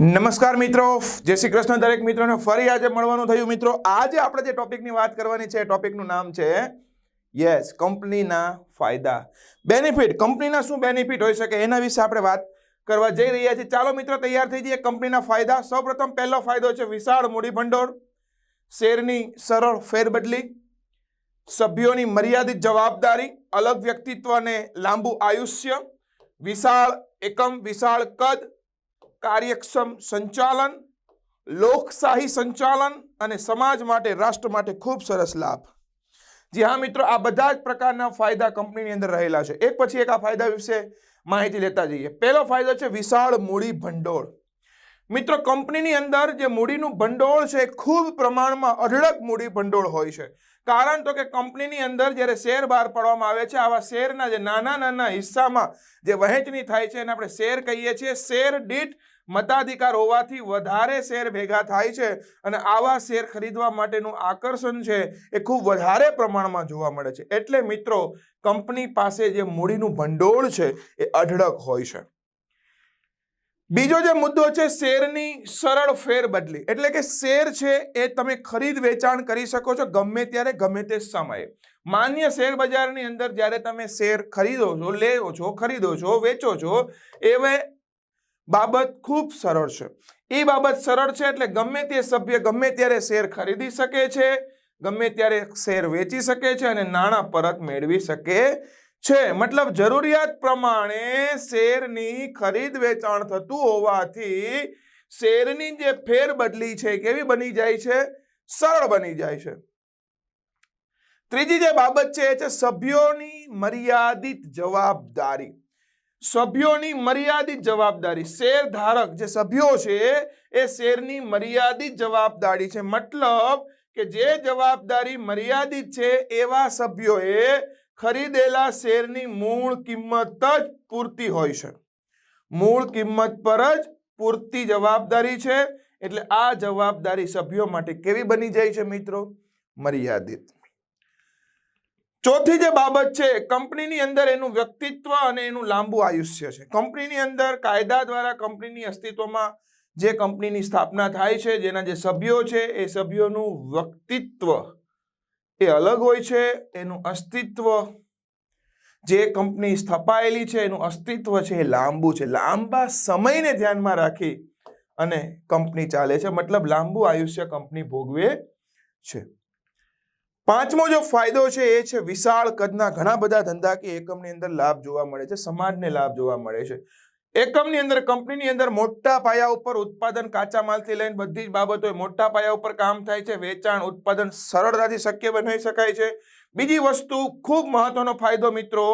નમસ્કાર મિત્રો. જય શ્રી કૃષ્ણ દરેક મિત્રોને ફરી આજે મળવાનું થયું. મિત્રો, આજે આપણે જે ટોપિકની વાત કરવાની છે ટોપિકનું નામ છે યસ, કંપનીના ફાયદા. બેનિફિટ કંપનીના શું બેનિફિટ હોઈ શકે એના વિશે આપણે વાત કરવા જઈ રહ્યા છીએ. ચાલો મિત્રો, તૈયાર થઈ જઈએ કંપનીના ફાયદા. સૌપ્રથમ પહેલો ફાયદો છે વિશાળ મૂડી ભંડોળ. શેરની સરળ ફેરબદલી. સભ્યોની મર્યાદિત જવાબદારી. અલગ વ્યક્તિત્વ અને લાંબુ આયુષ્ય. વિશાળ એકમ, વિશાળ કદ. કાર્યક્ષમ સંચાલન, લોકશાહી સંચાલન અને સમાજ માટે, રાષ્ટ્ર માટે ખૂબ સરસ લાભ. જી હા મિત્રો, આ બધા જ પ્રકારના ફાયદા કંપનીની અંદર રહેલા છે. એક પછી એક આ ફાયદા વિશે માહિતી લેતા જઈએ. પહેલો ફાયદો છે વિશાળ મૂડી ભંડોળ. મિત્રો, કંપનીની અંદર જે મૂડીનું ભંડોળ છે, ખૂબ પ્રમાણમાં અઢળક મૂડી ભંડોળ હોય છે. કારણ તો કે કંપનીની અંદર જ્યારે શેર બહાર પાડવામાં આવે છે, આવા શેરના જે નાના નાના હિસ્સામાં જે વહેંચણી થાય છે એને આપણે શેર કહીએ છીએ. શેર દીઠ મતાધિકાર હોવાથી વધારે શેર ભેગા થાય છે અને આવા શેર ખરીદવા માટેનું આકર્ષણ છે એ ખૂબ વધારે પ્રમાણમાં જોવા મળે છે. એટલે મિત્રો, કંપની પાસે જે મૂડીનું ભંડોળ છે એ અઢળક હોય છે. બીજો જે મુદ્દો છે, શેરની સરળ ફેરબદલી. એટલે કે શેર છે એ તમે ખરીદ વેચાણ કરી શકો છો ગમે ત્યારે, ગમે તે સમયે. માન્ય શેર બજારની અંદર જ્યારે તમે શેર ખરીદો છો લેવો છો, ખરીદો છો, વેચો છો, એવે બાબત ખૂબ સરળ છે. એ બાબત સરળ છે એટલે ગમે તે સભ્ય ગમે ત્યારે શેર ખરીદી શકે છે, ગમે ત્યારે શેર વેચી શકે છે અને નાણાં પરત મેળવી શકે છે. મતલબ જરૂરિયાત પ્રમાણે શેરની ખરીદ વેચાણ થતું હોવાથી શેરની જે ફેરબદલી છે કેવી બની જાય છે? સરળ બની જાય છે. ત્રીજી જે બાબત છે એ છે સભ્યોની મર્યાદિત જવાબદારી. સભ્યોની મર્યાદિત જવાબદારી. શેર ધારક જે સભ્યો છે, એ શેરની મર્યાદિત જવાબદારી છે. મતલબ કે જે જવાબદારી મર્યાદિત છે, એવા સભ્યોએ ખરીદેલા શેરની મૂળ કિંમત જ પૂરતી હોય છે. મૂળ કિંમત પર જ પૂરતી જવાબદારી છે. એટલે આ જવાબદારી સભ્યો માટે કેવી બની જાય છે મિત્રો? મર્યાદિત. ચોથી જે બાબત છે, કંપનીની અંદર એનું વ્યક્તિત્વ અને એનું લાંબુ આયુષ્ય છે. કંપનીની અંદર કાયદા દ્વારા કંપનીની અસ્તિત્વમાં જે કંપનીની સ્થાપના થાય છે, જેના જે સભ્યો છે, એ સભ્યોનું વ્યક્તિત્વ એ અલગ હોય છે. એનું અસ્તિત્વ જે કંપની સ્થપાયેલી છે, એનું અસ્તિત્વ છે એ લાંબુ છે. લાંબા સમયને ધ્યાનમાં રાખી અને કંપની ચાલે છે. મતલબ લાંબુ આયુષ્ય કંપની ભોગવે છે. પાંચમો જો ફાયદો છે એ છે વિશાળ કદના ઘણા બધા ધંધાકીય એકમની અંદર લાભ જોવા મળે છે, સમાજને લાભ જોવા મળે છે. એકમની અંદર, કંપનીની અંદર મોટા પાયા ઉપર ઉત્પાદન કાચા માલથી લઈને બધી જ બાબતો મોટા પાયા ઉપર કામ થાય છે, વેચાણ, ઉત્પાદન સરળતાથી શક્ય બનાવી શકાય છે. બીજી વસ્તુ ખૂબ મહત્વનો ફાયદો મિત્રો,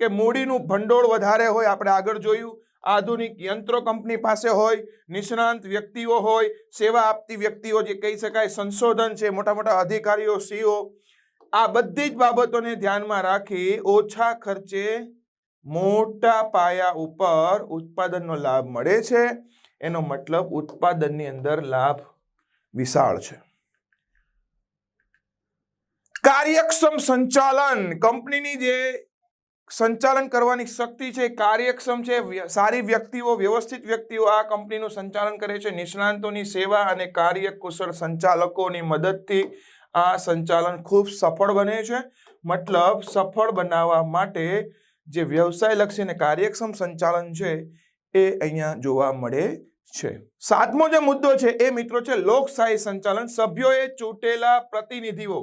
કે મૂડીનું ભંડોળ વધારે હોય, આપણે આગળ જોયું. આધુનિક યંત્રો કંપની પાસે હોય, નિષ્ણાંત વ્યક્તિઓ હોય, સેવા આપતી વ્યક્તિઓ જે કહી શકાય, સંશોધન છે મોટા મોટા અધિકારીઓ સીઓ આ બધી જ બાબતોને ધ્યાનમાં રાખી ઓછા ખર્ચે મોટા પાયા ઉપર ઉત્પાદનનો લાભ મળે છે. એનો મતલબ ઉત્પાદનની અંદર લાભ વિશાળ છે. કાર્યક્ષમ સંચાલન કંપનીની જે સંચાલન કરવાની શક્તિ છે, કાર્યક્ષમ છે સારી વ્યક્તિઓ, વ્યવસ્થિત વ્યક્તિઓ આ કંપનીનું સંચાલન કરે છે. નિષ્ણાંતોની સેવા અને કાર્યકુશળ સંચાલકોની મદદથી આ સંચાલન ખૂબ સફળ બને છે. મતલબ સફળ બનાવવા માટે જે વ્યવસાયલક્ષી અને કાર્યક્ષમ સંચાલન છે એ અહીંયા જોવા મળે છે. સાતમો જે મુદ્દો છે એ મિત્રો છે લોકશાહી સંચાલન. સભ્યોએ ચૂંટેલા પ્રતિનિધિઓ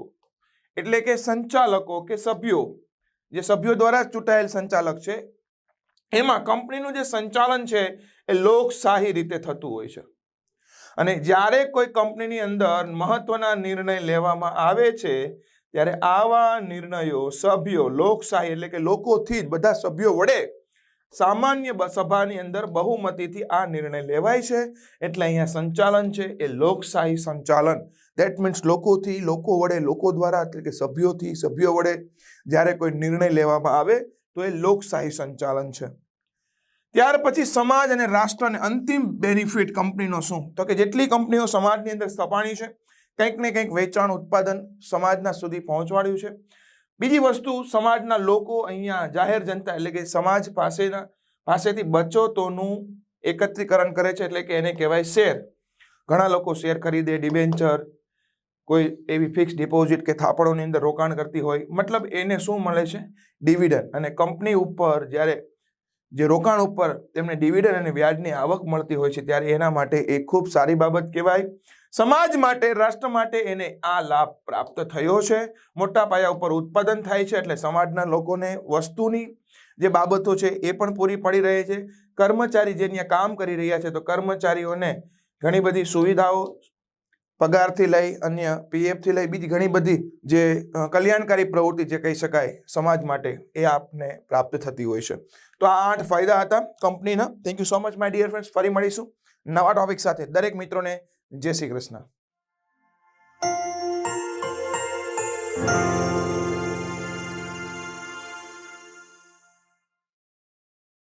એટલે કે સંચાલકો કે સભ્યો જે સભ્યો દ્વારા ચૂંટાયેલ સંચાલક છે, એમાં કંપનીનું જે સંચાલન છે, એ લોકશાહી રીતે થતું હોય છે. અને જ્યારે કોઈ કંપનીની અંદર મહત્વના નિર્ણય લેવામાં આવે છે, ત્યારે આવા નિર્ણયો સભ્યો લોકશાહી એટલે કે લોકોથી જ બધા સભ્યો વડે સામાન્ય સભાની અંદર બહુમતીથી આ નિર્ણય લેવાય છે. એટલે અહીંયા સંચાલન છે, એ લોકશાહી સંચાલન. દેટ મીન્સ લોકોથી, લોકો વડે, લોકો દ્વારા, એટલે કે સભ્યોથી, સભ્યો વડે જ્યારે કોઈ નિર્ણય લેવામાં આવે, તો એ લોકશાહી સંચાલન છે. ત્યાર પછી સમાજ અને રાષ્ટ્રને અંતિમ બેનિફિટ કંપનીનો શું? તો કે જેટલી કંપનીઓ સમાજની અંદર સ્થપાણી છે, કંઈક ને કંઈક વેચાણ, ઉત્પાદન સમાજના સુધી પહોંચવાડ્યું છે. બીજી વસ્તુ, સમાજના લોકો અહીંયા જાહેર જનતા એટલે કે સમાજ પાસેના, પાસેથી બચતોનું એકત્રીકરણ કરે છે એટલે કે એને કહેવાય શેર. ઘણા લોકો શેર ખરીદે, ડિબેન્ચર, કોઈ એવી ફિક્સ ડિપોઝિટ કે થાપણોની અંદર રોકાણ કરતી હોય. મતલબ એને શું મળે છે? ડિવિડન્ડ. અને કંપની ઉપર જ્યારે જે રોકાણ ઉપર તેમને ડિવિડન્ડ અને વ્યાજની આવક મળતી હોય છે, ત્યારે એના માટે એ ખૂબ સારી બાબત કહેવાય. સમાજ માટે, રાષ્ટ્ર માટે એને આ લાભ પ્રાપ્ત થયો છે. મોટા પાયા ઉપર ઉત્પાદન થાય છે એટલે સમાજના લોકોને વસ્તુની જે બાબતો છે એ પણ પૂરી પડી રહે છે. કર્મચારી જે ત્યાં કામ કરી રહ્યા છે તો કર્મચારીઓને ઘણી બધી સુવિધાઓ પગારથી લઈ, અન્ય પીએફથી લઈ, બીજી ઘણી બધી જે કલ્યાણકારી પ્રવૃત્તિ જે કહી શકાય સમાજ માટે એ આપને પ્રાપ્ત થતી હોય છે. તો આ આઠ ફાયદા હતા કંપનીના. Thank you so much my dear friends ફરી મળીશું નવા ટોપિક સાથે. દરેક મિત્રોને જય શ્રી કૃષ્ણ.